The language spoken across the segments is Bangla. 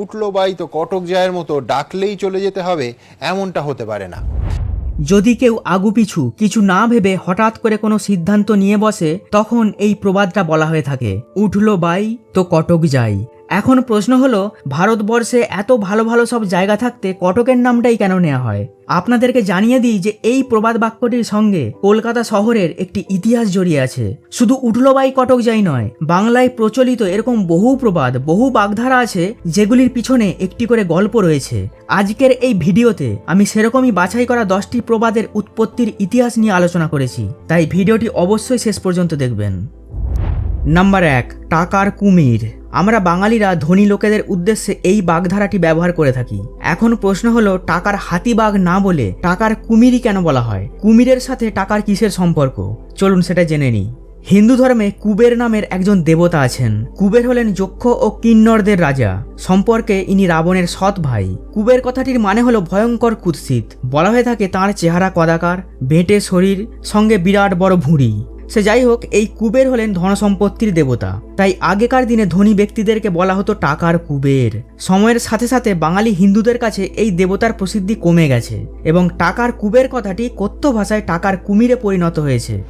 উঠল বাই তো কটক জায়ের মতো ডাকলেই চলে যেতে হবে, এমনটা হতে পারে না। যদি কেউ আগুপিছু কিছু না ভেবে হঠাৎ করে কোনো সিদ্ধান্ত নিয়ে বসে, তখন এই প্রবাদটা বলা হয়ে থাকে, উঠল বাই তো কটক যাই। এখন প্রশ্ন হলো, ভারতবর্ষে এত ভালো ভালো সব জায়গা থাকতে কটকের নামটাই কেন নেওয়া হয়? আপনাদেরকে জানিয়ে দিই যে এই প্রবাদ বাক্যটির সঙ্গে কলকাতা শহরের একটি ইতিহাস জড়িয়ে আছে। শুধু উঠল বাই কটক যাই নয়, বাংলায় প্রচলিত এরকম বহু প্রবাদ, বহু বাগধারা আছে যেগুলির পিছনে একটি করে গল্প রয়েছে। আজকের এই ভিডিওতে আমি সেরকমই বাছাই করা দশটি প্রবাদের উৎপত্তির ইতিহাস নিয়ে আলোচনা করেছি, তাই ভিডিওটি অবশ্যই শেষ পর্যন্ত দেখবেন। নাম্বার এক, টাকার কুমির। আমরা বাঙালিরা ধনী লোকেদের উদ্দেশ্যে এই বাগধারাটি ব্যবহার করে থাকি। এখন প্রশ্ন হলো, টাকার হাতিবাগ না বলে টাকার কুমিরই কেন বলা হয়? কুমিরের সাথে টাকার কিসের সম্পর্ক? চলুন সেটা জেনে নিই। হিন্দু ধর্মে কুবের নামের একজন দেবতা আছেন। কুবের হলেন যক্ষ ও কিন্নরদের রাজা। সম্পর্কে ইনি রাবণের সৎ ভাই। কুবের কথাটির মানে হলো ভয়ঙ্কর কুৎসিত। বলা হয়ে থাকে, তার চেহারা কদাকার, বেঁটে শরীর, সঙ্গে বিরাট বড় ভুঁড়ি। সে যাই হোক, এই কুবের হলেন ধনসম্পত্তির দেবতা। তাই আগেকার দিনে ধনী ব্যক্তিদেরকে বলা হতো টাকার কুবের। সময়ের সাথে সাথে বাঙালি হিন্দুদের কাছে এই দেবতার প্রসিদ্ধি কমে গেছে এবং টাকার কুবের কথাটি কথ্য ভাষায় টাকার কুমিরে পরিণত হয়েছে।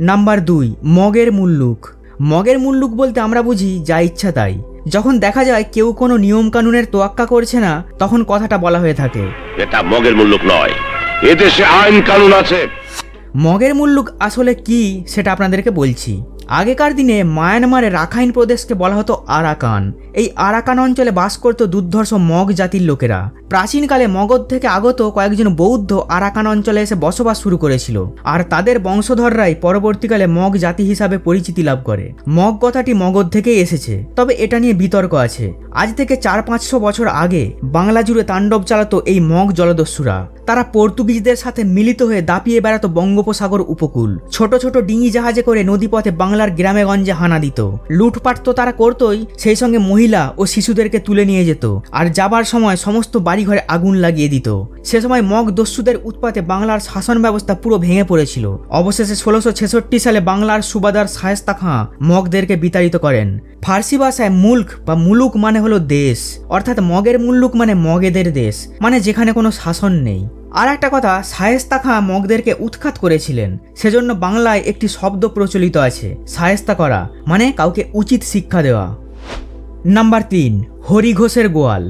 নাম্বার দুই, মগের মুল্লুক। মগের মুল্লুক বলতে আমরা বুঝি, যা ইচ্ছা তাই। যখন দেখা যায় কেউ কোনো নিয়মকানুনের তোয়াক্কা করছে না, তখন কথাটা বলা হয়ে থাকে। এটা মগের মুল্লুক নয়। এদেশে আইন কানুন আছে। মগের মুল্লুক আসলে কি সেটা আপনাদেরকে বলছি। আগেকার দিনে মায়ানমারের রাখাইন প্রদেশকে বলা হতো আরাকান। এই আরাকান অঞ্চলে বাস করত দুর্ধর্ষ মগ জাতির লোকেরা। প্রাচীনকালে মগধ থেকে আগত কয়েকজন বৌদ্ধ আরাকান অঞ্চলে এসে বসবাস শুরু করেছিল। আর তাদের বংশধররাই পরবর্তীকালে মগ জাতি হিসাবে পরিচিতি লাভ করে। মগ কথাটি মগধ থেকেই এসেছে, তবে এটা নিয়ে বিতর্ক আছে। আজ থেকে চার পাঁচশো বছর আগে বাংলা জুড়ে তাণ্ডব চালাতো এই মগ জলদস্যুরা। তারা পর্তুগিজদের সাথে মিলিত হয়ে দাপিয়ে বেড়াতো বঙ্গোপসাগর উপকূল। ছোট ছোট ডিঙি জাহাজে করে নদীপথে বাংলার গ্রামে গঞ্জে হানা দিত। লুটপাট তো তারা করতোই, সেই সঙ্গে মহিলা ও শিশুদেরকে তুলে নিয়ে যেত। আর যাবার সময় সমস্ত বাড়িঘরে আগুন লাগিয়ে দিত। সে সময় মগ দস্যুদের উৎপাতে বাংলার শাসন ব্যবস্থা পুরো ভেঙে পড়েছিল। অবশেষে ষোলোশো সালে বাংলার সুবাদার শায়েস্তা খাঁ মগদেরকে বিতাড়িত করেন। ফার্সি ভাষায় মুল্ক বা মুলুক মানে হলো দেশ, অর্থাৎ মগের মুল্লুক মানে মগেদের দেশ মানে যেখানে কোনো শাসন নেই। আর একটা কথা শায়েস্তা খাঁ মগদেরকে উৎখাত করেছিলেন, সেজন্য বাংলায় একটি শব্দ প্রচলিত আছে শায়েস্তা করা মানে কাউকে উচিত শিক্ষা দেওয়া। নাম্বার তিন হরি ঘোষের গোয়াল।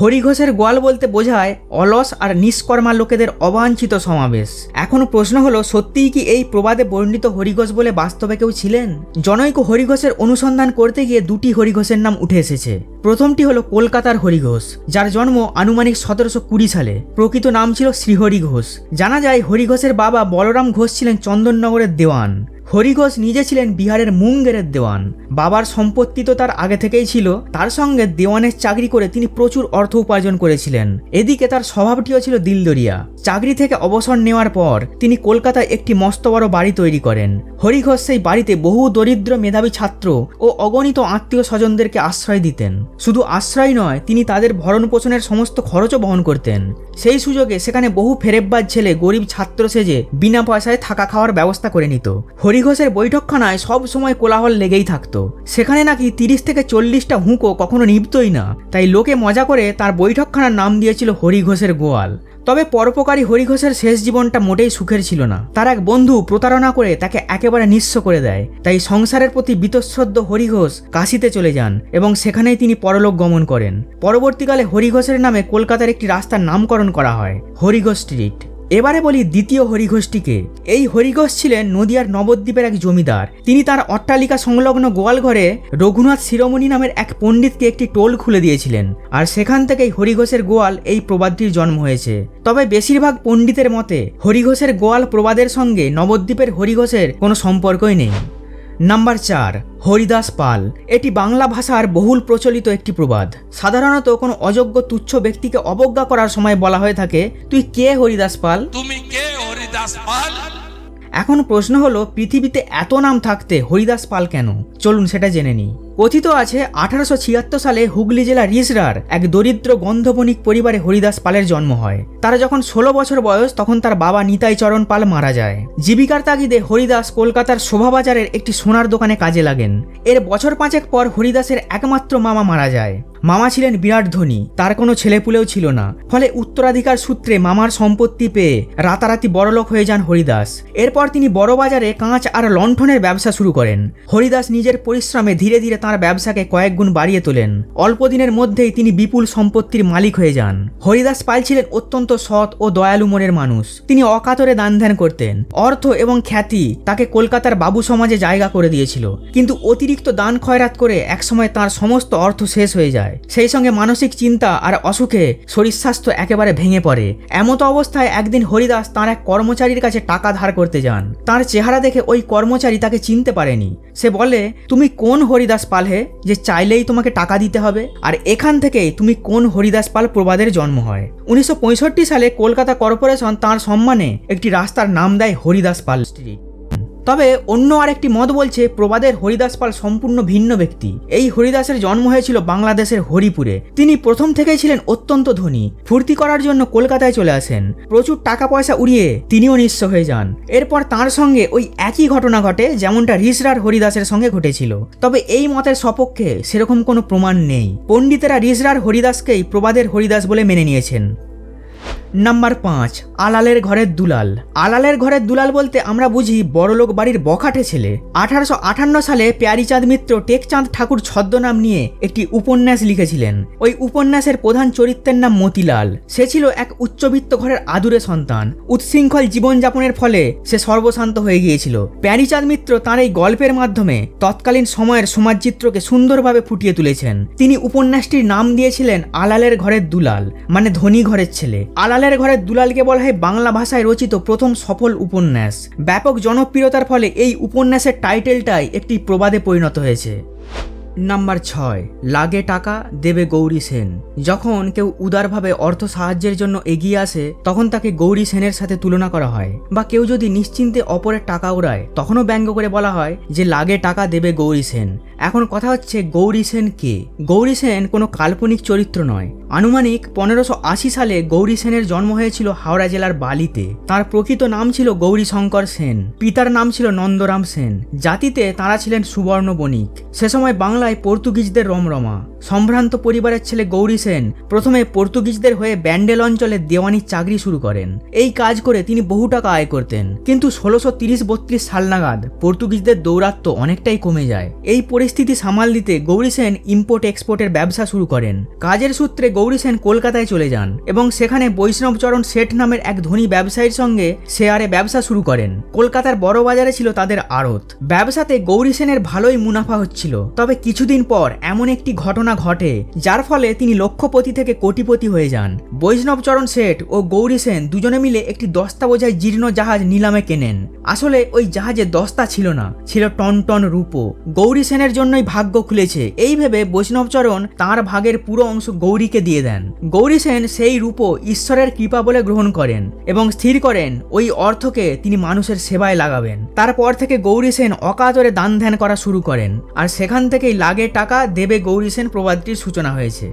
হরিঘোষের গোয়াল বলতে বোঝায় অলস আর নিষ্কর্মা লোকেদের অবাঞ্ছিত সমাবেশ। এখন প্রশ্ন হলো, সত্যিই কি এই প্রবাদে বর্ণিত হরিঘোষ বলে বাস্তবে কেউ ছিলেন? জনৈক হরিঘোষের অনুসন্ধান করতে গিয়ে দুটি হরিঘোষের নাম উঠে এসেছে। প্রথমটি হলো কলকাতার হরিঘোষ, যার জন্ম আনুমানিক সতেরোশো কুড়ি সালে। প্রকৃত নাম ছিল শ্রীহরি ঘোষ জানা যায়, হরিঘোষের বাবা বলরাম ঘোষ ছিলেন চন্দননগরের দেওয়ান। হরিঘোষ নিজে ছিলেন বিহারের মুঙ্গেরের দেওয়ান। বাবার সম্পত্তি তো তার আগে থেকেই ছিল, তার সঙ্গে দেওয়ানের চাকরি করে তিনি প্রচুর অর্থ উপার্জন করেছিলেন। এদিকে তার স্বভাবটিও ছিল দিলদরিয়া। চাকরি থেকে অবসর নেওয়ার পর তিনি কলকাতায় একটি মস্ত বড় বাড়ি তৈরি করেন। হরিঘোষ সেই বাড়িতে বহু দরিদ্র মেধাবী ছাত্র ও অগণিত আত্মীয় স্বজনদেরকে আশ্রয় দিতেন। শুধু আশ্রয় নয়, তিনি তাদের ভরণ পোষণের সমস্ত খরচও বহন করতেন। সেই সুযোগে সেখানে বহু ফেরেববাজ ছেলে গরিব ছাত্র সেজে বিনা পয়সায় থাকা খাওয়ার ব্যবস্থা করে নিত। হরিঘোষের বৈঠকখানায় সব সময় কোলাহল লেগেই থাকতো। সেখানে নাকি তিরিশ থেকে চল্লিশটা হুঁকো কখনো নিভতই না। তাই লোকে মজা করে তার বৈঠকখানার নাম দিয়েছিল হরিঘোষের গোয়াল। তবে পরোপকারী হরিঘোষের শেষ জীবনটা মোটেই সুখের ছিল না। তার এক বন্ধু প্রতারণা করে তাকে একেবারে নিঃস্ব করে দেয়। তাই সংসারের প্রতি বীতশ্রদ্ধ হরিঘোষ কাশিতে চলে যান এবং সেখানেই তিনি পরলোক গমন করেন। পরবর্তীকালে হরিঘোষের নামে কলকাতার একটি রাস্তার নামকরণ করা হয়, হরিঘোষ স্ট্রিট। এবারে বলি দ্বিতীয় হরিঘোষটিকে। এই হরিঘোষ ছিলেন নদিয়ার নবদ্বীপের এক জমিদার। তিনি তার অট্টালিকা সংলগ্ন গোয়ালঘরে রঘুনাথ শিরোমণি নামের এক পণ্ডিতকে একটি টোল খুলে দিয়েছিলেন। আর সেখান থেকেই হরিঘোষের গোয়াল এই প্রবাদটির জন্ম হয়েছে। তবে বেশিরভাগ পণ্ডিতের মতে, হরিঘোষের গোয়াল প্রবাদের সঙ্গে নবদ্বীপের হরিঘোষের কোনো সম্পর্কই নেই। নাম্বার চার হরিদাস পাল। এটি বাংলা ভাষার বহুল প্রচলিত একটি প্রবাদ। সাধারণত কোনো অযোগ্য তুচ্ছ ব্যক্তিকে অবজ্ঞা করার সময় বলা হয়ে থাকে তুই কে হরিদাস পাল? তুমি কে হরিদাস পাল? এখন প্রশ্ন হলো পৃথিবীতে এত নাম থাকতে হরিদাস পাল কেন? চলুন সেটা জেনে নিই। কথিত আছে, আঠারোশো ছিয়াত্তর সালে হুগলি জেলা রিসরার এক দরিদ্র গন্ধবণিক পরিবারে হরিদাস পালের জন্ম হয়। তারা যখন ষোলো বছর বয়স, তখন তার বাবা নিতাই চরণ পাল মারা যায়। জীবিকার তাগিদে হরিদাস কলকাতার শোভাবাজারের একটি সোনার দোকানে কাজে লাগেন। এর বছর পাঁচেক পর হরিদাসের একমাত্র মামা মারা যায়। মামা ছিলেন বিরাট ধনী, তার কোনো ছেলেপুলেও ছিল না। ফলে উত্তরাধিকার সূত্রে মামার সম্পত্তি পেয়ে রাতারাতি বড়লোক হয়ে যান হরিদাস। এরপর তিনি বড় বাজারে কাঁচ আর লণ্ঠনের ব্যবসা শুরু করেন। হরিদাস নিজের পরিশ্রমে ধীরে ধীরে তার ব্যবসাকে কয়েক গুণ বাড়িয়ে তোলেন। অল্প দিনের মধ্যেই তিনি বিপুল সম্পত্তির মালিক হয়ে যান। হরিদাস পাল ছিলেন অত্যন্ত সৎ ও দয়ালু মনের মানুষ। তিনি অকাতরে দান ধ্যান করতেন। অর্থ এবং খ্যাতি তাকে কলকাতার বাবু সমাজে জায়গা করে দিয়েছিল। কিন্তু অতিরিক্ত দান খয়রাত করে একসময় তার সমস্ত অর্থ শেষ হয়ে যায়। সেই সঙ্গে মানসিক চিন্তা আর অসুখে শরীর স্বাস্থ্য একেবারে ভেঙে পড়ে। এমতো অবস্থায় একদিন হরিদাস তার এক কর্মচারীর কাছে টাকা ধার করতে যান। তার চেহারা দেখে ওই কর্মচারী তাকে চিনতে পারেনি। সে বলে, তুমি কোন হরিদাস পাল হে যে চাইলেই তোমাকে টাকা দিতে হবে, আর এখান থেকেই তুমি কোন হরিদাস পাল প্রবাদের জন্ম হয়। উনিশশো পঁয়ষট্টি সালে কলকাতা কর্পোরেশন তার সম্মানে একটি রাস্তার নাম দেয় হরিদাস পাল। স্ট্রিট তবে অন্য আরেকটি মত বলছে, প্রবাদের হরিদাস পাল সম্পূর্ণ ভিন্ন ব্যক্তি। এই হরিদাসের জন্ম হয়েছিল বাংলাদেশের হরিপুরে। তিনি প্রথম থেকেই ছিলেন অত্যন্ত ধনী। ফুর্তি করার জন্য কলকাতায় চলে আসেন। প্রচুর টাকা পয়সা উড়িয়ে তিনিও নিঃস্ব হয়ে যান। এরপর তার সঙ্গে ওই একই ঘটনা ঘটে, যেমনটা রিসরার হরিদাসের সঙ্গে ঘটেছিল। তবে এই মতের সপক্ষে সেরকম কোনো প্রমাণ নেই। পণ্ডিতেরা রিসরার হরিদাসকেই প্রবাদের হরিদাস বলে মেনে নিয়েছেন। নাম্বার পাঁচ, আলালের ঘরের দুলাল। আলালের ঘরের দুলাল বলতে আমরা বুঝি বড়লোক বাড়ির বখাটে ছেলে। আঠারোশো আটান্ন সালে প্যারিচাঁদ মিত্র টেকচাঁদ ঠাকুর ছদ্মনাম নিয়ে একটি উপন্যাস লিখেছিলেন। ওই উপন্যাসের প্রধান চরিত্রের নাম মতিলাল। সে ছিল এক উচ্চবিত্ত ঘরের আদুরে সন্তান। উচ্ছৃঙ্খল জীবনযাপনের ফলে সে সর্বশান্ত হয়ে গিয়েছিল। প্যারিচাঁদ মিত্র তার এই গল্পের মাধ্যমে তৎকালীন সময়ের সমাজচিত্রকে সুন্দরভাবে ফুটিয়ে তুলেছেন। তিনি উপন্যাসটির নাম দিয়েছিলেন আলালের ঘরের দুলাল মানে ধনী ঘরের ছেলে। আলালের ঘরে দুলালকে বলা হয় বাংলা ভাষায় রচিত প্রথম সফল উপন্যাস। ব্যাপক জনপ্রিয়তার ফলে এই উপন্যাসের টাইটেলটাই একটি প্রবাদে পরিণত হয়েছে। নাম্বার ছয়, লাগে টাকা, দেবে গৌরী সেন। যখন কেউ উদারভাবে অর্থ সাহায্যের জন্য এগিয়ে আসে, তখন তাকে গৌরী সেনের সাথে তুলনা করা হয়। বা কেউ যদি নিশ্চিন্তে অপরের টাকা উড়ায়, তখনও ব্যঙ্গ করে বলা হয় যে, লাগে টাকা, দেবে গৌরী সেন। এখন কথা হচ্ছে, গৌরী সেন কে? গৌরী সেন কোনো কাল্পনিক চরিত্র নয়। আনুমানিক পনেরোশো আশি সালে গৌরী সেনের জন্ম হয়েছিল হাওড়া জেলার বালিতে। তার প্রকৃত নাম ছিল গৌরী শঙ্কর সেন। পিতার নাম ছিল নন্দরাম সেন। জাতিতে তারা ছিলেন সুবর্ণ বণিক। সে সময় বাংলায় পর্তুগিজদের রমরমা। সম্ভ্রান্ত পরিবারের ছেলে গৌরী সেন প্রথমে পর্তুগিজদের হয়ে ব্যান্ডেল অঞ্চলে দেওয়ানির চাকরি শুরু করেন। এই কাজ করে তিনি বহু টাকা আয় করতেন। কিন্তু ষোলোশো তিরিশ বত্রিশ সাল নাগাদ পর্তুগিজদের দৌরাত্ম্য অনেকটাই কমে যায়। এই পরিস্থিতি সামাল দিতে গৌরী সেন ইম্পোর্ট এক্সপোর্টের ব্যবসা শুরু করেন। কাজের সূত্রে গৌরী সেন কলকাতায় চলে যান এবং সেখানে বৈষ্ণবচরণ শেঠ নামের এক ধনী ব্যবসায়ীর সঙ্গে শেয়ারে ব্যবসা শুরু করেন। কলকাতার বড় বাজারে ছিল তাদের আড়ত। ব্যবসাতে গৌরী সেনের ভালোই মুনাফা হচ্ছিল। তবে কিছুদিন পর এমন একটি ঘটনা ঘটে, যার ফলে তিনি লক্ষপতি থেকে কোটিপতি হয়ে যান। বৈষ্ণবচরণ শেঠ ও গৌরী সেন দুজনে মিলে একটি দস্তা বোঝায় জীর্ণ জাহাজ নিলামে কেনেন। আসলে ওই জাহাজে দস্তা ছিল না, ছিল টন টন রূপো। গৌরী সেনের জন্যই ভাগ্য খুলেছে। এই ভেবে বৈষ্ণবচরণ তার ভাগের পুরো অংশ গৌরীকে দিয়ে দেন। গৌরী সেন সেই রূপো ঈশ্বরের কৃপা বলে গ্রহণ করেন এবং স্থির করেন ওই অর্থকে তিনি মানুষের সেবায় লাগাবেন। তারপর থেকে গৌরী সেন অকাতরে দান ধ্যান করা শুরু করেন। আর সেখান থেকেই লাগে টাকা দেবে গৌরী সেন প্রবাদটির সূচনা হয়েছে।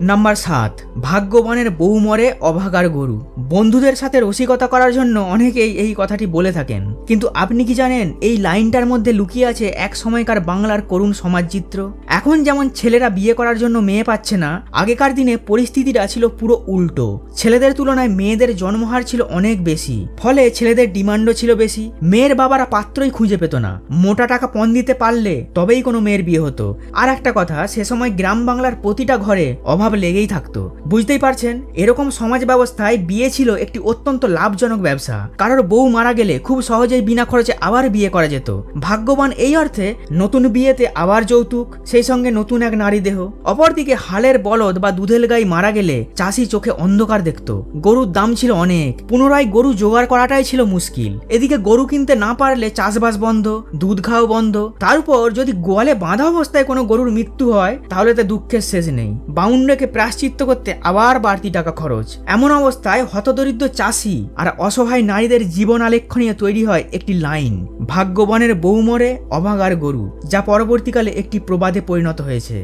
নাম্বার সাত, ভাগ্যবানের বউ মরে অভাগার গরু। বন্ধুদের সাথে রসিকতা করার জন্য অনেকেই এই কথাটি বলে থাকেন। কিন্তু আপনি কি জানেন, এই লাইনটার মধ্যে লুকিয়ে আছে এক সময়কার বাংলার করুণ সমাজচিত্র? এখন যেমন ছেলেরা বিয়ে করার জন্য মেয়ে পাচ্ছে না, আগেকার দিনে পরিস্থিতিটা ছিল পুরো উল্টো। ছেলেদের তুলনায় মেয়েদের জন্মহার ছিল অনেক বেশি, ফলে ছেলেদের ডিমান্ডও ছিল বেশি। মেয়ের বাবারা পাত্রই খুঁজে পেত না, মোটা টাকা পণ দিতে পারলে তবেই কোনো মেয়ের বিয়ে হতো। আর একটা কথা, সে সময় গ্রাম বাংলার প্রতিটা ঘরে অভাব লেগেই থাকতো। বুঝতেই পারছেন, এরকম সমাজ ব্যবস্থায় বিয়ে ছিল একটি অত্যন্ত লাভজনক ব্যবসা। কারোর বউ মারা গেলে খুব সহজেই বিনা খরচে আবার বিয়ে করা যেত। ভাগ্যবান এই অর্থে নতুন বিয়েতে আবার যৌতুক, সেই সঙ্গে নতুন এক নারী দেহ। অপরদিকে হালের বলদ বা দুধেল গাই মারা গেলে চাষি চোখে অন্ধকার দেখত। গরুর দাম ছিল অনেক, পুনরায় গরু জোগাড় করাটাই ছিল মুশকিল। এদিকে গরু কিনতে না পারলে চাষবাস বন্ধ, দুধ খাওয়া বন্ধ। তার উপর যদি গোয়ালে বাঁধা অবস্থায় কোনো গরুর মৃত্যু হয়, তাহলে তো দুঃখের শেষ নেই। বাউন্ডে ভুলগুলোকে প্রাশ্চিত্য করতে আবার বাড়তি টাকা খরচ। এমন অবস্থায় হতদরিদ্র চাষি আর অসহায় নারীদের জীবন আলেক্ষণীয় তৈরি হয় একটি লাইন। ভাগ্যবানের বউ মরে, অভাগার গরু, যা পরবর্তীকালে একটি প্রবাদে পরিণত হয়েছে।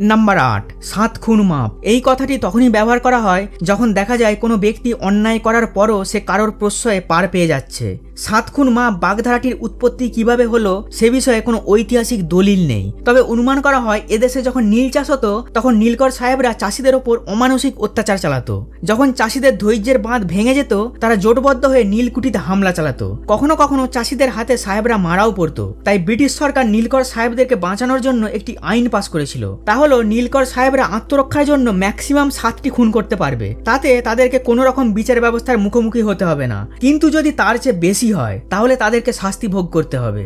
নাম্বার আট, সাত খুন মাপ। এই কথাটি তখনই ব্যবহার করা হয় যখন দেখা যায় কোনো ব্যক্তি অন্যায় করার পরও সে কারোর প্রশ্রয়ে পার পেয়ে যাচ্ছে। সাত খুন মাপ বাগধারাটির উৎপত্তি কীভাবে হলো সে বিষয়ে কোনো ঐতিহাসিক দলিল নেই। তবে অনুমান করা হয়, এদেশে যখন নীল চাষ হতো, তখন নীলকর সাহেবরা চাষিদের ওপর অমানসিক অত্যাচার চালাতো। যখন চাষিদের ধৈর্যের বাঁধ ভেঙে যেত, তারা জোটবদ্ধ হয়ে নীলকুঠিতে হামলা চালাতো। কখনো কখনো চাষিদের হাতে সাহেবরা মারাও পড়তো। তাই ব্রিটিশ সরকার নীলকর সাহেবদেরকে বাঁচানোর জন্য একটি আইন পাশ করেছিল। তা হলো, নীলকর সাহেবরা আত্মরক্ষার জন্য ম্যাক্সিমাম সাতটি খুন করতে পারবে। তাতে তাদেরকে কোনো রকম বিচার ব্যবস্থার মুখোমুখি হতে হবে না। কিন্তু যদি তার চেয়ে বেশি হয় তাহলে তাদেরকে শাস্তি ভোগ করতে হবে।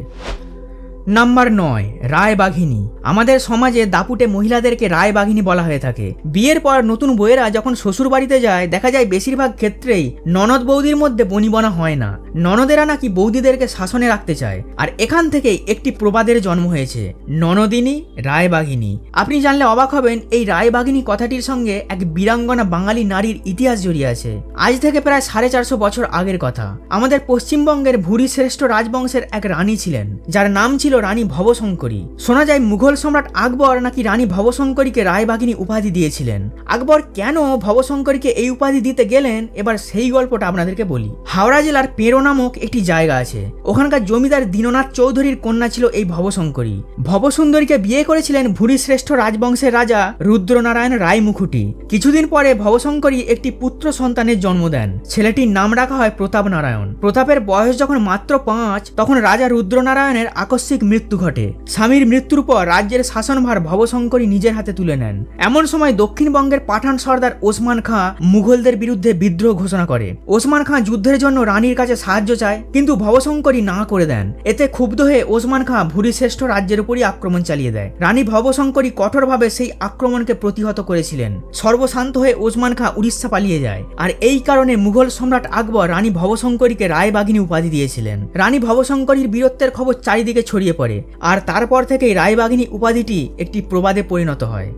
নাম্বার নয়, রায়বাঘিনী। আমাদের সমাজে দাপুটে মহিলাদেরকে রায়বাঘিনী বলা হয়ে থাকে। বিয়ের পর নতুন বউয়েরা যখন শ্বশুর বাড়িতে যায়, দেখা যায় বেশিরভাগ ক্ষেত্রেই ননদ বৌদির মধ্যে বনিবনা হয় না। ননদেরা নাকি বৌদিদেরকে শাসনে রাখতে চায়। আর এখান থেকেই একটি প্রবাদের জন্ম হয়েছে। ননদিনী, রায়বাঘিনী। আপনি জানলে অবাক হবেন, এই রায়বাঘিনী কথাটির সঙ্গে এক বীরাঙ্গনা বাঙালি নারীর ইতিহাস জড়িয়ে আছে। আজ থেকে প্রায় সাড়ে চারশো বছর আগের কথা। আমাদের পশ্চিমবঙ্গের ভুরি শ্রেষ্ঠ রাজবংশের এক রানী ছিলেন, যার নাম ছিল রানী ভবশঙ্করী। শোনা যায়, মুঘল সম্রাট আকবর নাকি রানী ভবশঙ্করীকে রায়বাগিনী উপাধি দিয়েছিলেন। আকবর কেন ভবশঙ্করীকে এই উপাধি দিতে গেলেন? এবার সেই গল্পটা আপনাদেরকে বলি। হাওড়া জেলার পেরো নামক একটি জায়গা আছে। ওখানকার জমিদার দীননাথ চৌধুরীর কন্যা ছিল এই ভবশঙ্করী। ভবসুন্দরীকে বিয়ে করেছিলেন ভুরি শ্রেষ্ঠ রাজবংশের রাজা রুদ্রনারায়ণ রায় মুখুটি কিছুদিন পরে ভবশঙ্করী একটি পুত্র সন্তানের জন্ম দেন। ছেলেটির নাম রাখা হয় প্রতাপ নারায়ণ প্রতাপের বয়স যখন মাত্র পাঁচ, তখন রাজা রুদ্রনারায়ণের আকস্মিক মৃত্যু ঘটে। স্বামীর মৃত্যুর পর রাজ্যের শাসনভার ভবশঙ্করী নিজের হাতে তুলে নেন। এমন সময় দক্ষিণবঙ্গের পাঠান সর্দার ওসমান খাঁ মুঘলদের বিরুদ্ধে বিদ্রোহ ঘোষণা করে। ওসমান খাঁ যুদ্ধের জন্য রানীর কাছে সাহায্য চায়, কিন্তু ভবশঙ্করী না করে দেন। এতে ক্ষুব্ধ হয়ে ওসমান খাঁ ভুরি শ্রেষ্ঠ রাজ্যের উপরই আক্রমণ চালিয়ে দেয়। রানী ভবশঙ্করী কঠোরভাবে সেই আক্রমণকে প্রতিহত করেছিলেন। সর্বশান্ত হয়ে ওসমান খাঁ উড়িষ্যা পালিয়ে যায়। আর এই কারণে মুঘল সম্রাট আকবর রানী ভবশঙ্করীকে রায়বাগিনী উপাধি দিয়েছিলেন। রানী ভবশঙ্করীর বীরত্বের খবর চারিদিকে ছড়িয়ে পড়ে। আর তারপর থেকেই রায়বাগিনী উপাধিটি একটি প্রবাদে পরিণত হয়।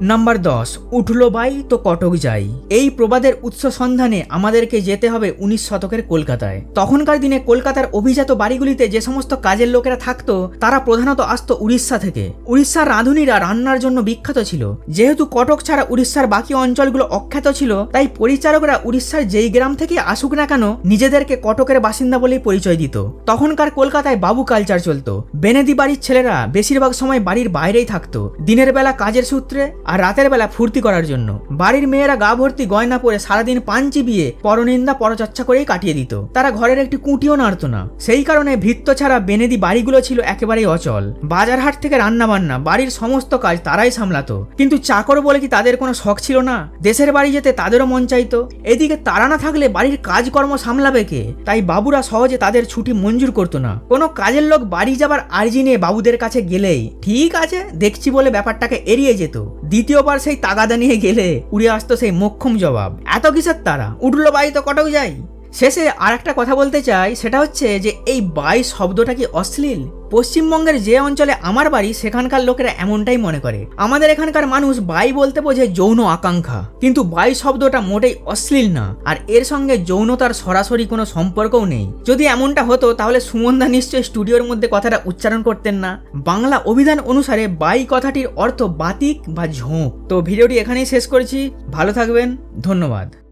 নাম্বার দশ, উঠল বাই তো কটক যাই। এই প্রবাদের উৎস সন্ধানে আমাদেরকে যেতে হবে উনিশ শতকের কলকাতায়। তখনকার দিনে কলকাতার অভিজাত বাড়িগুলিতে যে সমস্ত কাজের লোকেরা থাকতো, তারা প্রধানত আসতো উড়িষ্যা থেকে। উড়িষ্যার রাঁধুনিরা রান্নার জন্য বিখ্যাত ছিল। যেহেতু কটক ছাড়া উড়িষ্যার বাকি অঞ্চলগুলো অখ্যাত ছিল, তাই পরিচারকরা উড়িষ্যার যেই গ্রাম থেকে আসুক না কেন, নিজেদেরকে কটকের বাসিন্দা বলেই পরিচয় দিত। তখনকার কলকাতায় বাবু কালচার চলতো। বেনেদি বাড়ির ছেলেরা বেশিরভাগ সময় বাড়ির বাইরেই থাকতো। দিনের বেলা কাজের সূত্রে আর রাতের বেলা ফুর্তি করার জন্য। বাড়ির মেয়েরা গা ভর্তি গয়না পরে সারাদিন পান চিবিয়ে পরনিন্দা, পরচর্চা করেই কাটিয়ে দিত। তারা ঘরের একটি কুটিও নাড়ত না। সেই কারণে ভৃত্য ছাড়া বেনেদি বাড়িগুলো ছিল একেবারেই অচল। বাজার হাট থেকে রান্না বান্না বাড়ির সমস্ত কাজ তারাই সামলাতো। কিন্তু চাকর বলে কি তাদের কোনো শখ ছিল না? দেশের বাড়ি যেতে তাদেরও মন চাইতো? এদিকে তারা না থাকলে বাড়ির কাজকর্ম সামলাবে কে? তাই বাবুরা সহজে তাদের ছুটি মঞ্জুর করতো না। কোনো কাজের লোক বাড়ি যাবার আর্জি নিয়ে বাবুদের কাছে গেলেই, ঠিক আছে, দেখছি বলে ব্যাপারটাকে এড়িয়ে যেত। দ্বিতীয়বার সেই তাগাদা নিয়ে গেলে উড়ে আসতো সেই মক্ষম জবাব। এত কিসের তারা? উঠল বাড়ি তো কটক যাই। শেষে আর একটা কথা বলতে চাই, সেটা হচ্ছে যে এই বাই শব্দটা কি অশ্লীল? পশ্চিমবঙ্গের যে অঞ্চলে আমার বাড়ি, সেখানকার লোকেরা এমনটাই মনে করে। আমাদের এখানকার মানুষ বাই বলতে বোঝে যৌন আকাঙ্ক্ষা। কিন্তু বাই শব্দটা মোটেই অশ্লীল না, আর এর সঙ্গে যৌনতার সরাসরি কোনো সম্পর্কও নেই। যদি এমনটা হতো, তাহলে সুমনদা নিশ্চয়ই স্টুডিওর মধ্যে কথাটা উচ্চারণ করতেন না। বাংলা অভিধান অনুসারে বাই কথাটির অর্থ বাতিক বা ঝোঁক। তো ভিডিওটি এখানেই শেষ করছি। ভালো থাকবেন। ধন্যবাদ।